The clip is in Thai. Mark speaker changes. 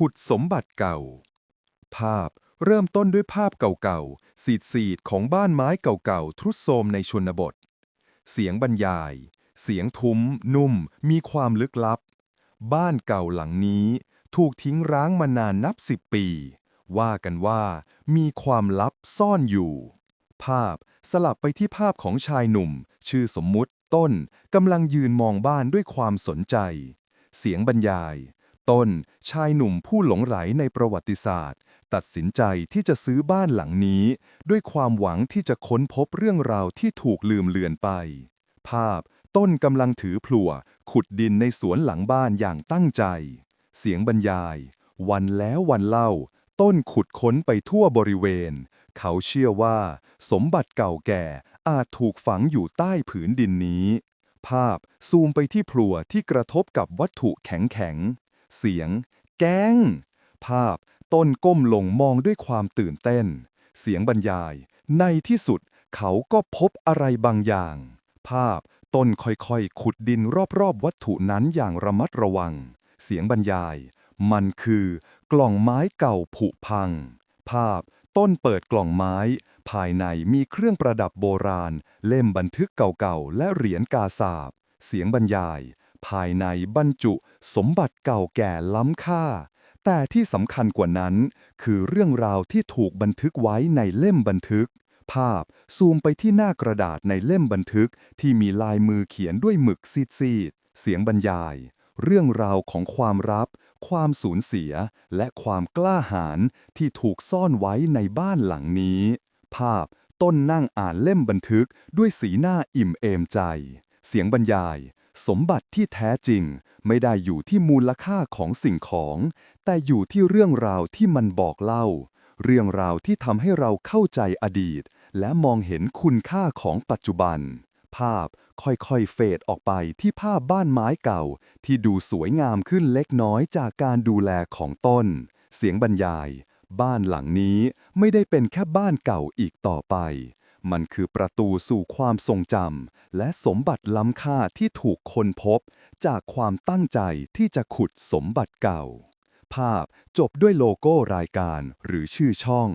Speaker 1: ขุดสมบัติเก่า ภาพเริ่มต้นด้วยภาพเก่าๆ สีดๆ ของบ้านไม้เก่าๆ ทรุดโทรมในชนบท เสียงบรรยาย เสียงทุ้ม นุ่ม มีความลึกลับ บ้านเก่าหลังนี้ ถูกทิ้งร้างมานานนับสิบปี ว่ากันว่า มีความลับซ่อนอยู่ ภาพสลับไปที่ภาพของชายหนุ่ม ชื่อสมมุติต้นกำลังยืนมองบ้านด้วยความสนใจ เสียงบรรยาย ต้น ชายหนุ่มผู้หลงไหลในประวัติศาสตร์ ตัดสินใจที่จะซื้อบ้านหลังนี้ ด้วยความหวังที่จะค้นพบเรื่องราวที่ถูกลืมเลือนไป ภาพ ต้นกำลังถือพลั่วขุดดินในสวนหลังบ้านอย่างตั้งใจ เสียงบรรยาย วันแล้ววันเล่า ต้นขุดค้นไปทั่วบริเวณ เขาเชื่อว่า สมบัติเก่าแก่อาจถูกฝังอยู่ใต้ผืนดินนี้ ภาพซูมไปที่พลั่วที่กระทบกับวัตถุแข็งๆ เสียง แก้ง ภาพ ต้นก้มลงมองด้วยความตื่นเต้น เสียงบรรยาย ในที่สุดเขาก็พบอะไรบางอย่าง ภาพ ต้นค่อยๆ ขุดดินรอบๆ วัตถุนั้นอย่างระมัดระวัง เสียงบรรยาย มันคือ กล่องไม้เก่าผุพัง ภาพ ต้นเปิดกล่องไม้ ภายในมีเครื่องประดับโบราณ เล่มบันทึกเก่าๆ และเหรียญกาสาบ เสียงบรรยาย ภายในบรรจุสมบัติเก่าแก่ล้ำค่า แต่ที่สำคัญกว่านั้น คือเรื่องราวที่ถูกบันทึกไว้ในเล่มบันทึก ภาพซูมไปที่หน้ากระดาษในเล่มบันทึกที่มีลายมือเขียนด้วยหมึกซีดๆเสียงบรรยาย เรื่องราวของความลับ ความสูญเสีย และความกล้าหาญที่ถูกซ่อนไว้ในบ้านหลังนี้ ภาพต้นนั่งอ่านเล่มบันทึกด้วยสีหน้าอิ่มเอมใจ เสียงบรรยาย สมบัติที่แท้จริง ไม่ได้อยู่ที่มูลค่าของสิ่งของ แต่อยู่ที่เรื่องราวที่มันบอกเล่า เรื่องราวที่ทำให้เราเข้าใจอดีต และมองเห็นคุณค่าของปัจจุบัน ภาพค่อยๆ เฟดออกไปที่ภาพบ้านไม้เก่า ที่ดูสวยงามขึ้นเล็กน้อยจากการดูแลของต้น เสียงบรรยาย บ้านหลังนี้ไม่ได้เป็นแค่บ้านเก่าอีกต่อไป มันคือประตูสู่ความทรงจำและสมบัติล้ำค่าที่ถูกค้นพบ จากความตั้งใจที่จะขุดสมบัติเก่า ภาพจบด้วยโลโก้รายการหรือชื่อช่อง